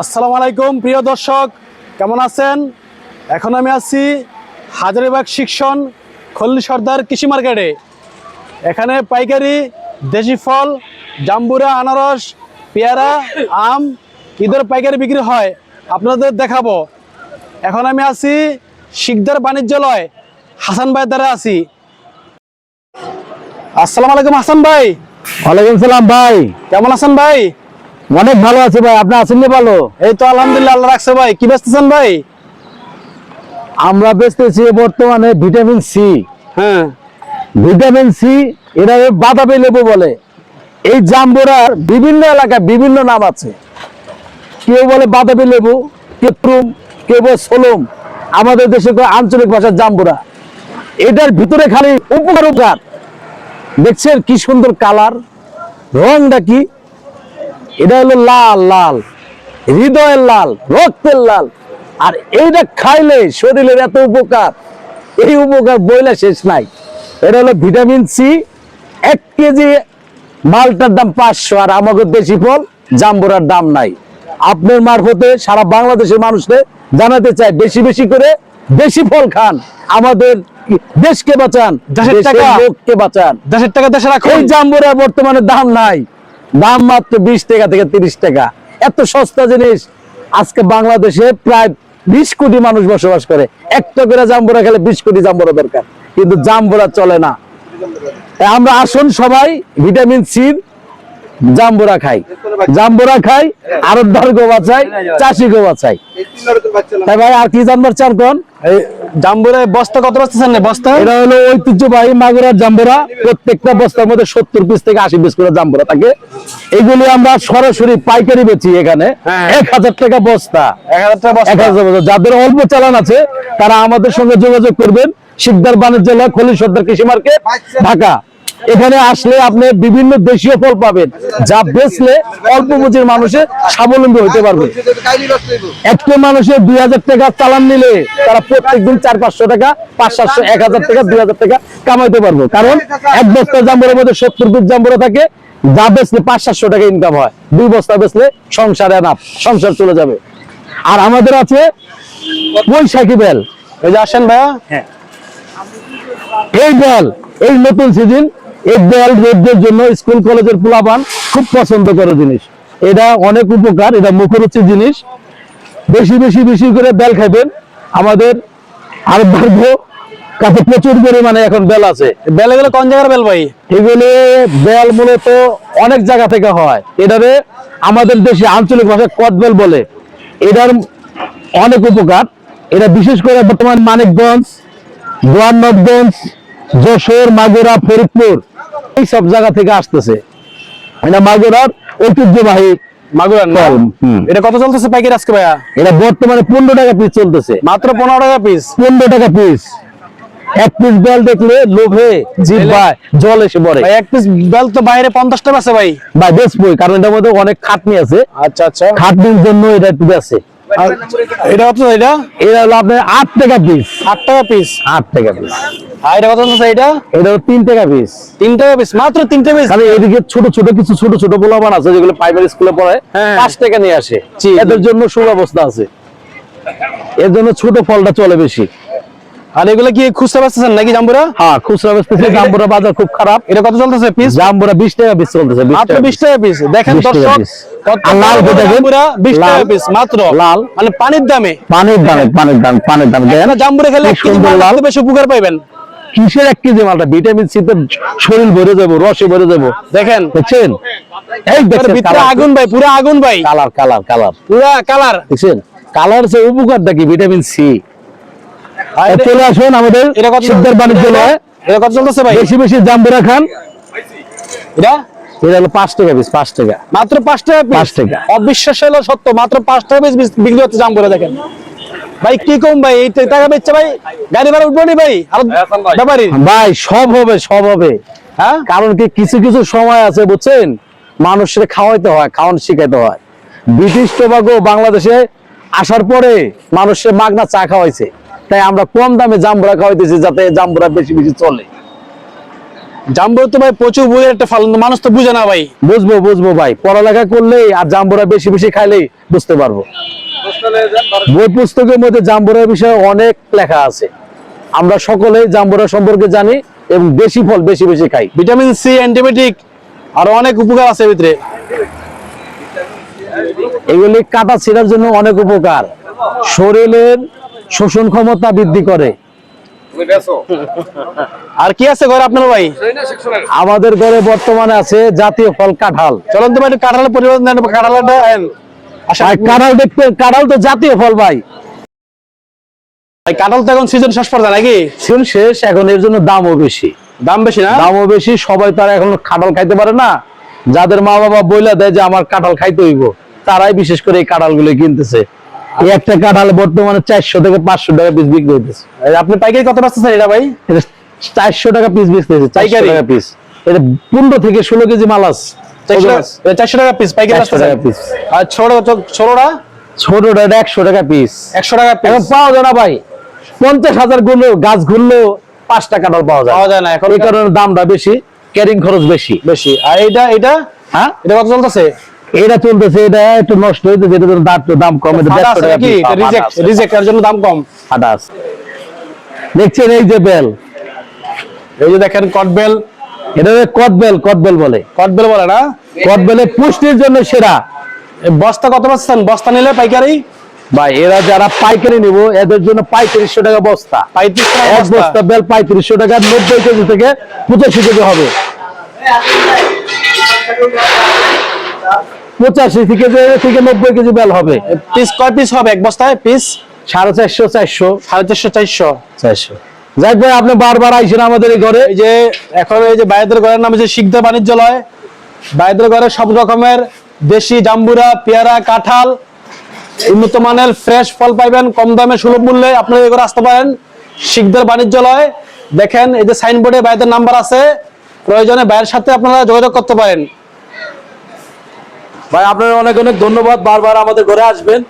আসসালামু আলাইকুম প্রিয় দর্শক কেমন আছেন? এখন আমি আছি হাজারিবাগ শিক্ষণ খল্লি সর্দার কৃষি মার্কেটে। এখানে পাইকারি দেশি ফল জাম্বুরা আনারস পেয়ারা আম ঈদের পাইকারি বিক্রি হয়। আপনাদের দেখাবো। এখন আমি আছি শিকদার বাণিজ্যালয় হাসান ভাইয়ের দ্বারা আছি। আসসালামু আলাইকুম হাসান ভাই। ওয়ালাইকুম সালাম ভাই। কেমন আছেন ভাই? অনেক ভালো আছে ভাই আপনি আছেন না ভালো? এই তো আলহামদুলিল্লাহ আল্লাহ রাখছে ভাই। কি ব্যস্তেছেন ভাই? আমরা বেচতেছি বর্তমানে ভিটামিন সি। হ্যাঁ। ভিটামিন সি এটা বাতাবি লেবু বলে। এই জাম্বুরার বিভিন্ন এলাকায় বিভিন্ন নাম আছে। কেউ বলে বাতাবি লেবু কেপ্রুম কেউ বলে সোলম। আমাদের দেশে আঞ্চলিক ভাষার জাম্বুরা। এটার ভিতরে খালি উপকার উপকার। দেখছেন কি সুন্দর কালার? রংটা কি? এটা হলো লাল লাল। হৃদয়ের লাল রক্তের লাল। আর এইটা খাইলে শরীরের এত উপকার। এই উপকার বইলে শেষ নাই। এটা হলো ভিটামিন সি। এক কেজি মালটার দাম পাঁচশো আর আমাকে দেশি ফল জাম্বুরার দাম নাই। আপনার মারফতে সারা বাংলাদেশের মানুষকে জানাতে চাই বেশি বেশি করে বেশি ফল খান। আমাদের দেশকে বাঁচান দেশের টাকা। লোককে বাঁচান। দেশের টাকা দেশে রাখুন। এই জাম্বুরা বর্তমানে দাম নাই। দাম মাত্র বিশ টাকা থেকে তিরিশ টাকা। এত সস্তা জিনিস। আজকে বাংলাদেশে প্রায় বিশ কোটি মানুষ বসবাস করে। একটা করে জাম্বুরা খেলে বিশ কোটি জাম্বুরা দরকার। কিন্তু জাম্বুরা চলে না। তাই আমরা আসুন সবাই ভিটামিন সি জাম্বুরা খাই। জাম্বুরা খাই আরও দর গো বাঁচাই চাষি গো বাঁচাই তাই ভাই আর কি জানবার চান কোন? জাম্বুরে বস্তা কত বস্তা বস্তা? এটা হলো ঐতিহ্যবাহী মাগুরার জাম্বুরা। প্রত্যেকটা বস্তার মধ্যে সত্তর পিস থেকে আশি পিস করে জাম্বুরা থাকে। এগুলি আমরা সরাসরি পাইকারি বেচি এখানে। হ্যাঁ। এক হাজার টাকা বস্তা। এক হাজার টাকা। যাদের অল্প চালান আছে তারা আমাদের সঙ্গে যোগাযোগ করবেন। শিকদার বাণিজ্য খলি সর্দার কৃষি মার্কেট ঢাকা। এখানে আসলে আপনি বিভিন্ন দেশীয় ফল পাবেন যা বেচলে অল্প পুঁজির মানুষে স্বাবলম্বী হতে পারবে। একটা মানুষের দুই হাজার টাকা চালান নিলে তারা প্রত্যেকদিন চার পাঁচশো টাকা পাঁচ সাতশো এক হাজার টাকা দুই হাজার টাকা কামাইতে পারব। কারণ এক বস্তা জাম্বরের মধ্যে সত্তর পিস জাম্বরে থাকে যা বেচলে পাঁচ সাতশো টাকা ইনকাম হয়। দুই বস্তা বেচলে সংসারে নাপ সংসার চলে যাবে। আর আমাদের আছে বৈশাখী বেল। এই যে আসেন ভাইয়া? এই বেল এই নতুন সিজন এই বেল রোদ্রের জন্য স্কুল কলেজের পোলাপান খুব পছন্দ করে জিনিস। এটা অনেক উপকার এটা মুখরুচি জিনিস। বেশি বেশি বেশি করে বেল খাবেন আমাদের আর ভাগ্য কাছে প্রচুর পরিমাণে এখন বেল আছে। বেলে গেলে কোন জায়গার বেল ভাই? এগুলি বেল মূলত অনেক জায়গা থেকে হয়। এটারে আমাদের দেশে আঞ্চলিক ভাষায় কদবেল বলে এটার অনেক উপকার। এটা বিশেষ করে বর্তমান মানিকগঞ্জ গোয়ান্নগঞ্জ যশোর মাগুরা ফরিদপুর। এই সব জায়গা থেকে আসতেছে। এটা মাগুরার ঐতিহ্যবাহী মাগুরার না? এটা কত চলতেছে পাইকারি আজকে ভাইয়া? এটা বর্তমানে পনেরো টাকা পিস চলতেছে। মাত্র পনেরো টাকা পিস পনেরো টাকা পিস এক পিস বেল দেখলে লোভে জিভ জল এসে পড়ে। ভাই এক পিস বেল তো বাইরে পঞ্চাশ টাকা আছে ভাই। বা বেচবই কারণ এটার মধ্যে অনেক খাটনি আছে। আচ্ছা আচ্ছা। খাটনির জন্য এটা একটু বেচে। আর এটা কত এটা? এটা হলো আপনার আট টাকা পিস আট টাকা পিস আট টাকা পিস আর এটা কত চলতেছে এটা? এটা হলো টাকা পিস তিন টাকা পিস মাত্র তিন টাকা পিস কারণ এদিকে ছোট ছোট কিছু ছোট ছোট পোলাপান আছে যেগুলো প্রাইমারি স্কুলে পড়ে। টাকা নিয়ে আসে। এদের জন্য সুব্যবস্থা আছে। এর জন্য ছোট ফলটা চলে বেশি। আর এগুলো কি খুচরা বেচতেছেন নাকি জাম্বুরা? হ্যাঁ খুচরা বেচতেছে জাম্বুরা বাজার খুব খারাপ। এটা কত চলতেছে পিস জাম্বুরা বিশ টাকা পিস চলতেছে মাত্র টাকা পিস দেখেন দর্শক লাল জাম্বুরা টাকা পিস মাত্র। লাল। মানে পানির দামে। পানির দামে পানির দাম পানির দাম। জাম্বুরা খেলে লাল। বেশি উপকার পাইবেন। কিসের এক কেজি মালটা? ভিটামিন সি তে শরীর ভরে যাব রসে ভরে যাব। দেখেন। দেখছেন? এই দেখছেন আগুন ভাই পুরো আগুন ভাই। কালার কালার কালার পুরা কালার দেখছেন? কালার সে উপকারটা কি ভিটামিন সি। চলে আসুন আমাদের সিদ্ধার এটা কত চলতেছে ভাই? বেশি বেশি জাম্বুরা খান। এটা? এটা হলো পাঁচ টাকা পিস পাঁচ টাকা। মাত্র পাঁচ টাকা পাঁচ টাকা। অবিশ্বাস হলো সত্য মাত্র পাঁচ টাকা পিস বিক্রি হচ্ছে জাম্বুরা দেখেন। ভাই কি কম ভাই? এই টাকা বেচছে ভাই? গাড়ি ভাড়া উঠবো নি ভাই? আর ব্যাপারী? ভাই সব হবে সব হবে। হ্যাঁ? কারণ কি কিছু কিছু সময় আছে বুঝছেন? মানুষের খাওয়াইতে হয় খাওয়ান শিখাইতে হয়। ব্রিটিশ টোবাগো বাংলাদেশে আসার পরে মানুষের মাগনা চা খাওয়াইছে। তাই আমরা কম দামে জাম্বুরা খাওয়াইতেছি যাতে জাম্বুরা বেশি বেশি চলে। জাম্বুরা তো ভাই প্রচুর বইয়ের একটা ফল মানুষ তো বুঝে না ভাই। বুঝব বুঝব ভাই। পড়ালেখা করলেই আর জাম্বুরা বেশি বেশি খাইলেই বুঝতে পারব। বই পুস্তকের মধ্যে জাম্বুরার বিষয়ে অনেক লেখা আছে। আমরা সকলেই জাম্বুরা সম্পর্কে জানি এবং বেশি ফল বেশি বেশি খাই। ভিটামিন সি অ্যান্টিবায়োটিক আরও অনেক উপকার আছে ভিতরে। এগুলি কাটা ছিঁড়ার জন্য অনেক উপকার। শরীরের শোষণ ক্ষমতা বৃদ্ধি করে। আর কি আছে ঘরে আপনার ভাই? আমাদের ঘরে বর্তমানে আছে জাতীয় ফল কাঁঠাল। চলুন তো ভাই কাঁঠালের পরিবর্তন কাঁঠালটা আর কাঁঠাল দেখতে কাঁঠাল তো জাতীয় ফল ভাই। কাঁঠাল তো এখন সিজন শেষ পর্যন্ত নাকি? সিজন শেষ এখন এর জন্য দামও বেশি। দাম বেশি না? দামও বেশি সবাই তারা এখন কাঁঠাল খাইতে পারে না। যাদের মা বাবা বইলা দেয় যে আমার কাঁঠাল খাইতে হইব তারাই বিশেষ করে এই কাঁঠালগুলো কিনতেছে। এই একটা কাঁঠাল বর্তমানে চারশো থেকে পাঁচশো টাকা পিস বিক্রি হইতেছে। আপনি পাইকারি কত পাচ্ছেন এটা ভাই? চারশো টাকা পিস চারশো পাইকারি? টাকা পিস এটা পনেরো থেকে ষোলো কেজি মাল আছে। চারশো টাকা এটা চারশো টাকা পিস পাইকারি টাকা পিস আর ছোট ছোটটা? ছোটটা একশো টাকা পিস একশো টাকা পিস পাওয়া যায় না ভাই। পঞ্চাশ হাজারগুলো গাছ ঘুরলেও পাঁচটা কাঁঠাল পাওয়া যায়। পাওয়া যায় না এখন এই কারণে দামটা বেশি ক্যারিং খরচ বেশি। বেশি। আর এইটা এটা হ্যাঁ? এটা কত চলতেছে? এটা চলতেছে এটা একটু নষ্ট হইতেছে এটা জন্য দাম দাম কম এটা দেড়শো টাকা নাকি? রিজেক্ট রিজেক্ট এর জন্য দাম কম। আছে। দেখছেন এই যে বেল এই যে দেখেন কটবেল এটা কদবেল কদবেল বলে। কটবেল বলে না? কদবেলে পুষ্টির জন্য সেরা। বস্তা কত পাচ্ছেন? বস্তা নিলে পাইকারি? ভাই এরা যারা পাইকারি নিব এদের জন্য পঁয়ত্রিশশো টাকা বস্তা। এক বস্তা। বস্তা বেল পঁয়ত্রিশশো টাকা নব্বই কেজি থেকে পঁচাশি কেজি হবে। পঁচাশি থেকে থেকে নব্বই কেজি বেল হবে। পিস কয় পিস হবে এক বস্তায়? পিস? সাড়ে চারশো চারশো। সাড়ে চারশো চারশো। চারশো। যাই ভাই আপনি বারবার আইসেন আমাদের এই ঘরে। এই যে এখন এই যে বাইদের ঘরের নাম হচ্ছে শিখদের বাণিজ্যালয়। বাইদের ঘরে সব রকমের দেশি জাম্বুরা পেয়ারা কাঁঠাল উন্নত মানের ফ্রেশ ফল পাইবেন কম দামে সুলভ মূল্যে আপনারা এই ঘরে আসতে পারেন। শিখদের বাণিজ্যালয় দেখেন এই যে সাইনবোর্ডে বাইদের নাম্বার আছে। প্রয়োজনে বাইরের সাথে আপনারা যোগাযোগ করতে পারেন। ভাই আপনার অনেক অনেক ধন্যবাদ। বারবার আমাদের ঘরে আসবেন।